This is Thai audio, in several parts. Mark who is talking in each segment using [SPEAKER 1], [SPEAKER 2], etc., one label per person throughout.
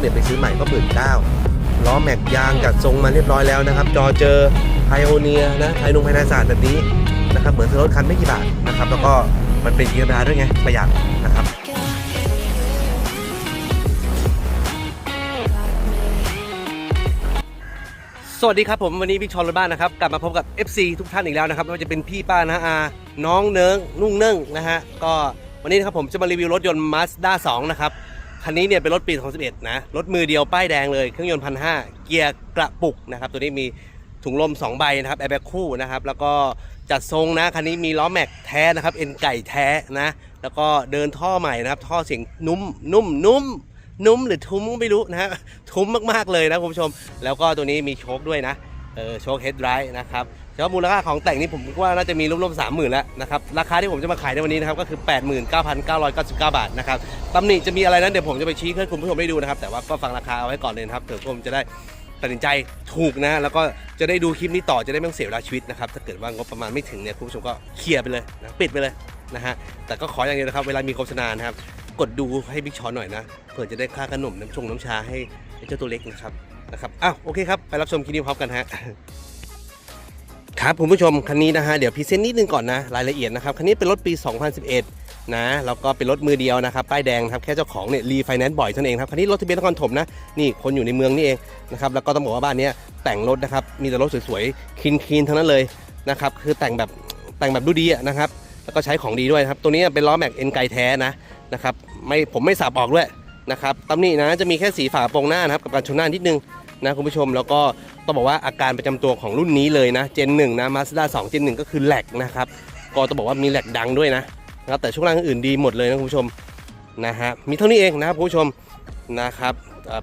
[SPEAKER 1] เนี่ยไปซื้อใหม่ก็หมื่นเก้าล้อแม็กยางจัดทรงมาเรียบร้อยแล้วนะครับ จอเจอไพโอเนียนะไพนงไพนาศาสตร์แบบนี้นะครับเหมือนซื้อรถคันไม่กี่บาทนะครับ แล้วก็มันเป็นเกียร์ดาด้วยไงประหยัดนะครับสวัสดีครับผมวันนี้บิ๊กชอนรถบ้านนะครับกลับมาพบกับ FC ทุกท่านอีกแล้วนะครับไม่ว่าจะเป็นพี่ป้านะอาน้องเนิ้งนุ่งเนื่งนะฮะก็วันนี้นะครับผมจะมารีวิวรถยนต์ Mazda 2 นะครับ คันนี้เนี่ยเป็นรถปี 2011 นะ รถมือเดียวป้ายแดงเลย เครื่องยนต์พันห้าเกียร์กระปุกนะครับ ตัวนี้มีถุงลม 2 ใบนะครับแอร์แบ็กคู่นะครับ แล้วก็จัดทรงนะ คันนี้มีล้อแม็กแท้นะครับ เอ็นไก่แท้นะ แล้วก็เดินท่อใหม่นะครับ ท่อเสียงนุ่ม นุ่ม นุ่ม นุ่มหรือทุ้มไม่รู้นะฮะ ทุ้มมากๆเลยนะคุณผู้ชม แล้วก็ตัวนี้มีโชคด้วยนะ เออ โชคเฮดไรท์นะครับ แต่ว่ามูลค่าของแต่งนี่ผมว่าน่าจะมีรวมๆสามหมื่นแล้วนะครับ ราคาที่ผมจะมาขายในวันนี้นะครับก็คือ 89,999 บาทนะครับตำหนิจะมีอะไรนั้นเดี๋ยวผมจะไปชี้ให้คุณผู้ชมได้ดูนะครับ แต่ว่าก็ฟังราคาเอาไว้ก่อนเลยนะครับเผื่อคุณผู้ชมจะได้ตัดสินใจถูกนะแล้วก็จะได้ดูคลิปนี้ต่อจะได้ไม่ต้องเสียเวลาชีวิตนะครับถ้าเกิดว่างบประมาณไม่ถึงเนี่ยคุณผู้ชมก็เคลียร์ไปเลยนะปิดไปเลยนะฮะแต่ก็ขออย่างเดียวนะครับเวลามีโฆษณานะครับกดดูให้บิ๊กช้อนหน่อยนะเผื่อจะได้ค่าขนมน้ำชงน้ำชาให้เจ้าตัวเล็กนะครับนะครับอ้าวโอเคครับไปรับชมคลิปนี้พร้อมกันฮะ ครับคุณผู้ชมคันนี้นะฮะเดี๋ยวพรีเซนต์นิดนึงก่อนนะรายละเอียดนะครับคันนี้เป็นรถปี 2011 นะแล้วก็เป็นรถมือเดียวนะครับป้ายแดงครับแค่เจ้าของเนี่ยรีไฟแนนซ์บ่อยท่านเองครับคันนี้รถทะเบียนนครถมนะนี่คนอยู่ในเมืองนี่เองนะครับแล้วก็ต้องบอกว่าบ้านนี้แต่งรถนะครับมีแต่รถสวยๆคลีนคลีนทั้งนั้นเลยนะครับคือแต่งแบบแต่งแบบดูดีนะครับแล้วก็ใช้ของดีด้วยครับตัวนี้เป็นล้อแม็กเอ็นไกแท้นะนะครับไม่ผมไม่สับออกด้วยนะครับตำหนินะจะมีแค่สีฝาโปรงหน้านะครับกับการชนหน้านิดนึง นะคุณผู้ชมแล้วก็ต้องบอกว่าอาการประจำตัวของรุ่นนี้เลยนะเจนหนึ่งนะมาสด้าสองเจนหนึ่งก็คือแหลกนะครับก็ต้องบอกว่ามีแหลกดังด้วยนะนะครับแต่ช่วงล่างอื่นดีหมดเลยนะคุณผู้ชมนะฮะมีเท่านี้เองนะครับคุณผู้ชมนะครับ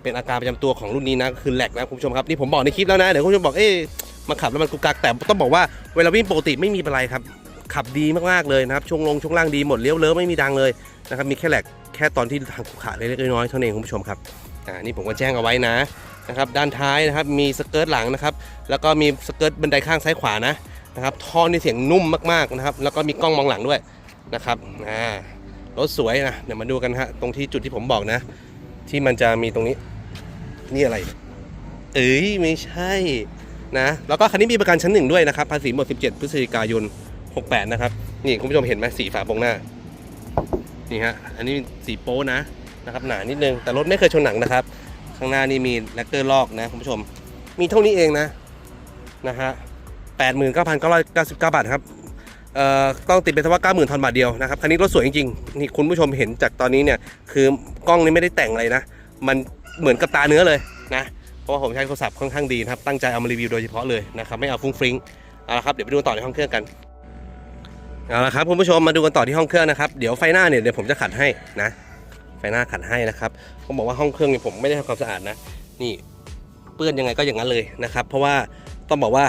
[SPEAKER 1] เป็นอาการประจำตัวของรุ่นนี้นะคือแหลกนะคุณผู้ชมครับนี่ผมบอกในคลิปแล้วนะเดี๋ยวคุณผู้ชมบอกเอ๊ะมาขับแล้วมันกุกกักแต่ต้องบอกว่าเวลาวิ่งปกติไม่มีอะไรครับ ขับดีมากๆเลยนะครับช่วงลงช่วงล่างดีหมดเลี้ยวเลิ้ไม่มีดังเลยนะครับมีแค่แหลกแค่ตอนที่ทางขรุขระเล็กๆน้อยๆเท่านั้นเองคุณผู้ชมครับอ่านี่ผมก็แจ้งเอาไว้นะ นะครับด้านท้ายนะครับมีสเกิร์ตหลังนะครับแล้วก็มีสเกิร์ตบันไดข้างซ้ายขวานะนะครับท่อนี่เสียงนุ่มมากๆนะครับแล้วก็มีกล้องมองหลังด้วยนะครับอ่ารถสวยนะเดี๋ยวมาดูกันฮะตรงที่จุดที่ผมบอกนะ ที่มันจะมีตรงนี้นี่อะไร เอ้ยไม่ใช่นะแล้วก็คันนี้มีประกันชั้นหนึ่งด้วยนะครับภาษีหมด 17 พฤศจิกายน 68 นะครับนี่คุณผู้ชมเห็นไหมสีฝาโปรงหน้านี่ฮะอันนี้สีโป๊นะนะครับหนานิดนึงแต่รถไม่เคยชนหนังนะครับ ข้างหน้านี่มีแลกเกอร์ลอกนะคุณผู้ชม มีเท่านี้เองนะนะฮะแปดหมื่นเก้าพันเก้าร้อยเก้าสิบเก้าบาทครับเอ่อต้องติดเป็นเฉพาเก้าหมื่นทอนบาทเดียวนะครับคันนี้รถสวยจริงๆนี่คุณผู้ชมเห็นจากตอนนี้เนี่ยคือกล้องนี้ไม่ได้แต่งอะไรนะ มันเหมือนกับตาเนื้อเลยนะเพราะว่าผมใช้โทรศัพท์ค่อนข้างดีนะครับตั้งใจเอามารีวิวโดยเฉพาะเลยนะครับไม่เอาฟุ้งฟริ้งเอาละครับเดี๋ยวไปดูต่อในห้องเครื่องกันเอาละครับคุณผู้ชมมาดูกันต่อที่ห้องเครื่องนะครับเดี๋ยวไฟหน้าเนี่ยเดี๋ยวผมจะขัดให้นะ ไฟหน้าขัดให้นะครับผมบอกว่าห้องเครื่องเนี่ยผมไม่ได้ทำความสะอาดนะ นี่เปื้อนยังไงก็อย่างนั้นเลยนะครับ เพราะว่าต้องบอกว่า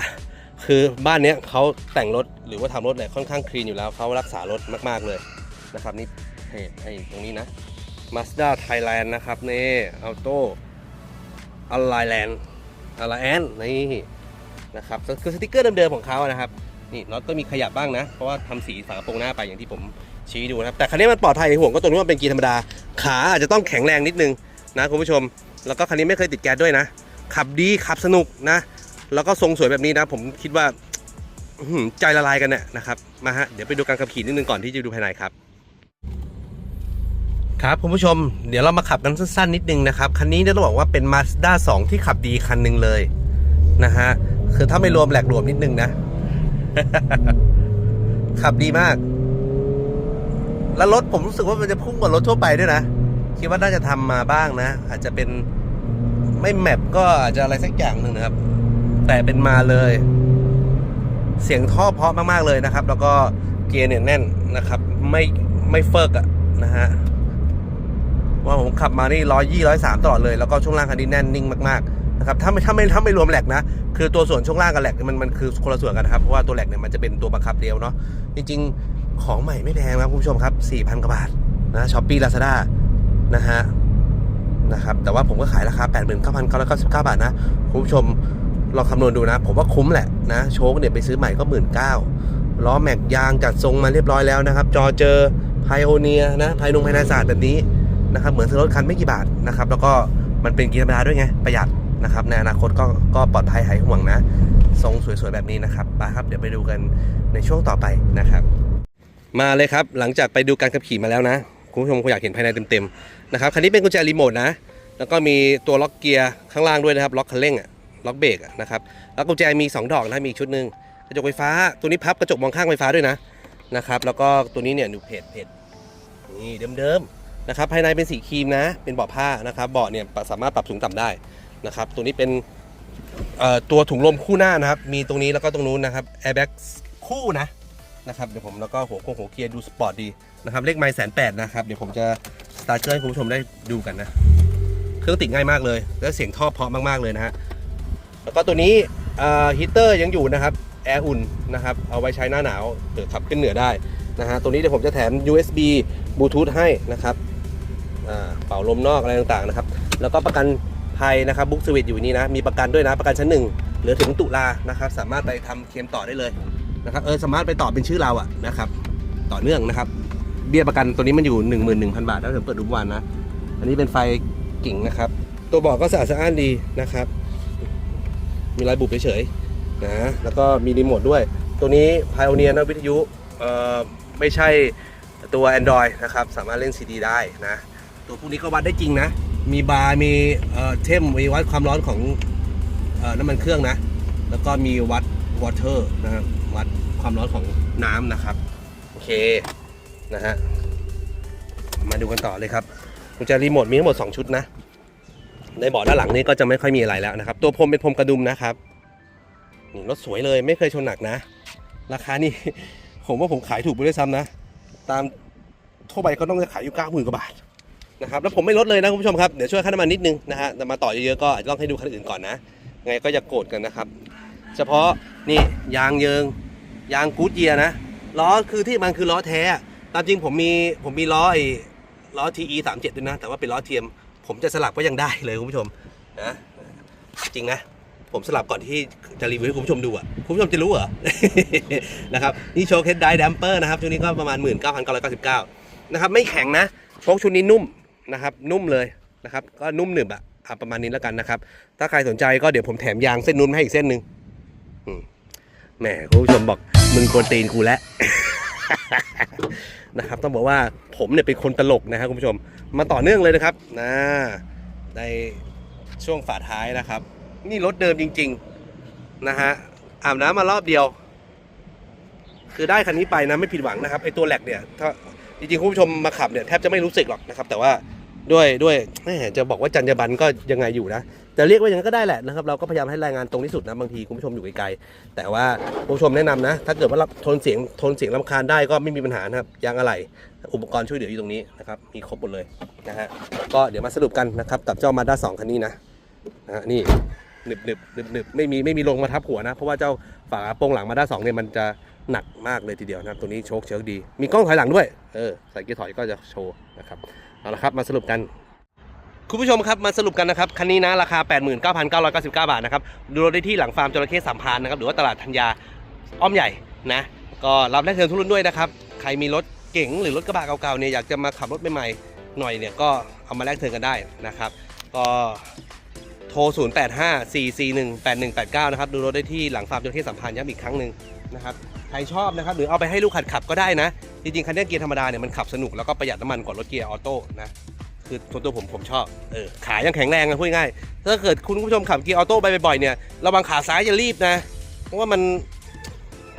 [SPEAKER 1] คือบ้านเนี้ยเขาแต่งรถหรือว่าทำรถเนี่ยค่อนข้างคลีนอยู่แล้วเขารักษารถมากๆเลยนะครับนี่เพจไอ้ตรงนี้นะ Mazda Thailand นะครับนี่ออโต้อ l ไลแลนด์อ l ไลแอนนี่นะครับคือสติกเกอร์เดิมๆของเขานะครับนี่น็อตก็มีขยับบ้างนะ เพราะว่าทำสีฝากระโปรงหน้าไปอย่างที่ผมชี้ดูนะครับแต่คันนี้มันปลอดภัยห่วงก็ตรงที่ว่าเป็นกีธรรมดา ขาอาจจะต้องแข็งแรงนิดนึงนะคุณผู้ชม แล้วก็คันนี้ไม่เคยติดแก๊สด้วยนะ ขับดีขับสนุกนะ แล้วก็ทรงสวยแบบนี้นะ ผมคิดว่าใจละลายกันเนี่ยนะครับ มาฮะ เดี๋ยวไปดูการขับขี่นิดนึงก่อนที่จะดูภายในครับ ครับคุณผู้ชม เดี๋ยวเรามาขับกันสั้นๆนิดนึงนะครับ คันนี้เนี่ยต้องบอกว่าเป็น Mazda 2 ที่ขับดีคันหนึ่งเลยนะฮะ คือถ้าไม่รวมแหลกรวมนิดนึงนะ ขับดีมาก แล้วรถผมรู้สึกว่ามันจะพุ่งกว่ารถทั่วไปด้วยนะ คิดว่าน่าจะทำมาบ้างนะ อาจจะเป็นไม่แมปก็อาจจะอะไรสักอย่างหนึ่งนะครับ แต่เป็นมาเลย เสียงท่อเพาะมากๆเลยนะครับ แล้วก็เกียร์เนี่ยแน่นนะครับ ไม่ไม่เฟิกอะนะฮะว่าผมขับมานี่ร้อยยี่ร้อยสามตลอดเลย แล้วก็ช่วงล่างคันนี้แน่นนิ่งมากๆนะครับถ้าไม่ถ้าไม่ถ้าไม่รวมแหลกนะ คือตัวส่วนช่วงล่างกับแหลกมันมันคือคนละส่วนกันครับ เพราะว่าตัวแหลกเนี่ยมันจะเป็นตัวบังคับเดียวเนาะจริง ๆ ของใหม่ไม่แพงนะคุณผู้ชมครับ 4,000 กว่าบาทนะช้อปปี้ลาซาด้านะฮะนะครับแต่ว่าผมก็ขายราคา 89,999 บาทนะคุณผู้ชมลองคำนวณดูนะ ผมว่าคุ้มแหละนะโชคเนี่ยไปซื้อใหม่ก็ 1 9ื่นล้อแม็กยางจัดทรงมาเรียบร้อยแล้วนะครับ จอเจอไพโอเนียนะไพนงไพนาศาสตร์แบบนี้นะครับเหมือนซื้อรถคันไม่กี่บาทนะครับแล้วก็มันเป็นกียร์ธรรมดาด้วยไง ประหยัดนะครับในอนาคตก็ก็ปลอดภัยหายห่วงนะ ทรงสวยๆแบบนี้นะครับไปครับ เดี๋ยวไปดูกันในช่วงต่อไปนะครับ มาเลยครับ หลังจากไปดูการขับขี่มาแล้วนะ คุณผู้ชมคงอยากเห็นภายในเต็มๆนะครับคันนี้เป็นกุญแจรีโมทนะ แล้วก็มีตัวล็อกเกียร์ข้างล่างด้วยนะครับ ล็อกคันเร่งอะล็อกเบรกอะนะครับ แล้วกุญแจมี 2 ดอกนะมีอีกชุดหนึ่งกระจกไฟฟ้า ตัวนี้พับกระจกมองข้างไฟฟ้าด้วยนะนะครับ แล้วก็ตัวนี้เนี่ยดูเพจเพจนี่เดิมๆนะครับ ภายในเป็นสีครีมนะ เป็นเบาะผ้านะครับ เบาะเนี่ยสามารถปรับสูงต่ำได้นะครับ ตัวนี้เป็นเอ่อตัวถุงลมคู่หน้านะครับ มีตรงนี้แล้วก็ตรงนู้นนะครับ แอร์แบ็กคู่นะ นะครับเดี๋ยวผมแล้วก็หัวโค้งหัวเกียร์ดูสปอร์ตดีนะครับเลขไมล์แสนแปดนะครับเดี๋ยวผมจะสตาร์เครื่องให้คุณผู้ชมได้ดูกันนะเครื่องติดง่ายมากเลย แล้วเสียงท่อเพราะมากๆเลยนะฮะแล้วก็ตัวนี้ฮีเตอร์ยังอยู่นะครับแอร์อุ่นนะครับเอาไว้ใช้หน้าหนาวหรือขับขึ้นเหนือได้นะฮะตัวนี้เดี๋ยวผมจะแถม USB Bluetooth ให้นะครับอ่าเป่าลมนอกอะไรต่างๆนะครับแล้วก็ประกันภัยนะครับบุ๊กสวิตอยู่นี่นะมีประกันด้วยนะประกันชั้นหนึ่งเหลือถึงตุลานะครับสามารถไปทำเคลมต่อได้เลย นะครับเออสามารถไปต่อเป็นชื่อเราอะนะครับ ต่อเนื่องนะครับ เบี้ยประกันตัวนี้มันอยู่ 11,000 บาทแล้วเดี๋ยวเปิดดูทุกวันนะ อันนี้เป็นไฟกิ่งนะครับ ตัวเบอกก็สะอาดสะอ้านดีนะครับ มีรอยบุบเฉยๆนะแล้วก็มีรีโมทด้วย ตัวนี้ Pioneer นะวิทยุเอ่อไม่ใช่ตัว Android นะครับ สามารถเล่น CD ได้นะตัวพวกนี้ก็วัดได้จริงนะ มีบาร์มีเอ่อเทมมีวัดความร้อนของเอ่อน้ำมันเครื่องนะ แล้วก็มีวัดวอเตอร์นะครับ วัดความร้อนของน้ำนะครับ โอเคนะฮะมาดูกันต่อเลยครับกุญแจรีโมทมีทั้งหมด 2 ชุดนะ ในเบาะด้านหลังนี้ก็จะไม่ค่อยมีอะไรแล้วนะครับ ตัวพรมเป็นพรมกระดุมนะครับนี่รถสวยเลยไม่เคยชนหนักนะ ราคานี่ ผมว่าผมขายถูกไปด้วยซ้ำนะ ตามทั่วไปก็ต้องจะขายอยู่เก้าหมื่นกว่าบาทนะครับแล้วผมไม่ลดเลยนะคุณผู้ชมครับ เดี๋ยวช่วยค่าน้ำมันนิดนึงนะฮะแต่มาต่อเยอะๆก็อาจจะต้องให้ดูคันอื่นก่อนนะ ไงก็อย่าโกรธกันนะครับ เฉพาะนี่ยางเยิง ยางกูดเยียนะล้อคือที่มันคือล้อแท้ ตามจริงผมมีผมมีล้อไอ้ล้อ TE 3 7ด้วยนะ แต่ว่าเป็นล้อเทียม ผมจะสลับก็ยังได้เลยคุณผู้ชมนะจริงนะผมสลับก่อนที่จะรีวิวให้คุณผู้ชมดูอะ คุณผู้ชมจะรู้เหรอ นะครับ นี่โชว์เคสไดดัมเปอร์นะครับ ชุดนี้ก็ประมาณ 19,999 นะครับ ไม่แข็งนะโชคชุดนี้นุ่มนะครับ นุ่มเลยนะครับ ก็นุ่มหนึบอะ่ะประมาณนี้แล้วกันนะครับ ถ้าใครสนใจก็เดี๋ยวผมแถมยางเส้นนู้นมาให้อีกเส้นหนึ่ง แหมคุณผู้ชมบอกมึงกนตีนกูแล้วนะครับ ต้องบอกว่าผมเนี่ยเป็นคนตลกนะครับคุณผู้ชม มาต่อเนื่องเลยนะครับนะในช่วงฝาท้ายนะครับ นี่รถเดิมจริง ๆ นะฮะอาบน้ำมารอบเดียว คือได้คันนี้ไปนะไม่ผิดหวังนะครับไอตัวแหลกเนี่ยถ้าจริงๆคุณผู้ชมมาขับเนี่ยแทบจะไม่รู้สึกหรอกนะครับ แต่ว่าด้วยด้วยจะบอกว่าจรรยาบรรณก็ยังไงอยู่นะ จะเรียกว่าอย่างนั้นก็ได้แหละนะครับเราก็พยายามให้รายงานตรงที่สุดนะบางทีคุณผู้ชมอยู่ไกลๆแต่ว่าคุณผู้ชมแนะนำนะ ถ้าเกิดว่ารับทนเสียงทนเสียงรำคาญได้ก็ไม่มีปัญหานะครับยางอะไหล่อุปกรณ์ช่วยเหลืออยู่ตรงนี้นะครับมีครบหมดเลยนะฮะก็เดี๋ยวมาสรุปกันนะครับกับเจ้ามาด้าสองคันนี้นะนะฮะนี่หนึบหนึบหนึบหนึบไม่มีไม่มีลงมาทับหัวนะ เพราะว่าเจ้าฝาโปรงหลังมาด้าสองเนี่ยมันจะหนักมากเลยทีเดียวนะครับตัวนี้โชคเชิงดี มีกล้องถอยหลังด้วยเออใส่เกียร์ถอยก็จะโชว์นะครับเอาละครับมาสรุปกัน คุณผู้ชมครับมาสรุปกันนะครับคันนี้นะราคา 89,999 บาทนะครับดูรถได้ที่หลังฟาร์มจระเข้สามพานนะครับหรือว่าตลาดธัญญาอ้อมใหญ่นะก็รับแลกเทิร์นทุกรุ่นด้วยนะครับใครมีรถเก๋งหรือรถกระบะเก่าๆเนี่ยอยากจะมาขับรถใหม่ๆหน่อยเนี่ยก็เอามาแลกเทิร์นกันได้นะครับก็โทร 0854418189 นะครับ ดูรถได้ที่หลังฟาร์มจระเข้สัมพันธ์ย้ำอีกครั้งหนึ่งนะครับ ใครชอบนะครับ หรือเอาไปให้ลูกขัดขับก็ได้นะ จริงๆ คันนี้เกียร์ธรรมดาเนี่ยมันขับสนุกแล้วก็ประหยัดน้ำมันกว่ารถเกียร์ออโต้นะ คือส่วนตัวผมผมชอบเออขายังแข็งแรงนะพูดง่ายๆถ้าเกิดคุณผู้ชมขับเกียร์ออโต้ไปบ่อยๆเนี่ยระวังขาซ้ายจะรีบนะ เพราะว่ามัน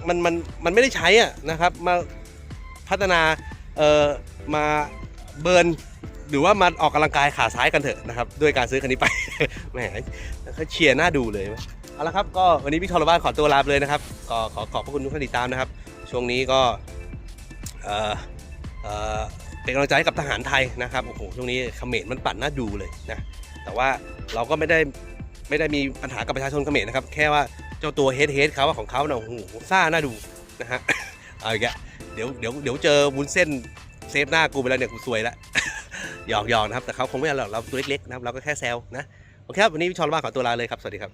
[SPEAKER 1] มันมันมันไม่ได้ใช้อะนะครับมาพัฒนาเอ่อมาเบิร์นหรือว่ามาออกกำลังกายขาซ้ายกันเถอะนะครับด้วยการซื้อคันนี้ไปแหมเขาเชียร์หน้าดูเลยเอาละครับก็วันนี้พี่ทอรบ้านขอตัวลาไปเลยนะครับ ก็ขอขอบพระคุณทุกท่านที่ติดตามนะครับ ช่วงนี้ก็เอ่อเอ่อ เป็นกำลังใจให้กับทหารไทยนะครับโอ้โหช่วงนี้เขมรมันปั่นน่าดูเลยนะแต่ว่าเราก็ไม่ได้ไม่ได้มีปัญหากับประชาชนเขมรนะครับ แค่ว่าเจ้าตัวเฮดเฮดเขาอะของเขาเนี่ยโอ้โหซ่าน่าดูนะฮะเอาอีกแล้วเดี๋ยวเดี๋ยวเดี๋ยวเจอวุ้นเส้นเซฟหน้ากูไปแล้วเนี่ยกูซวยล้วหยอกหยอกนะครับแต่เขาคงไม่เอาหรอกเราตัวเล็กๆนะครับเราก็แค่แซวนะโอเคครับวันนี้พี่ชอนว่าขอตัวลาเลยครับสวัสดีครับ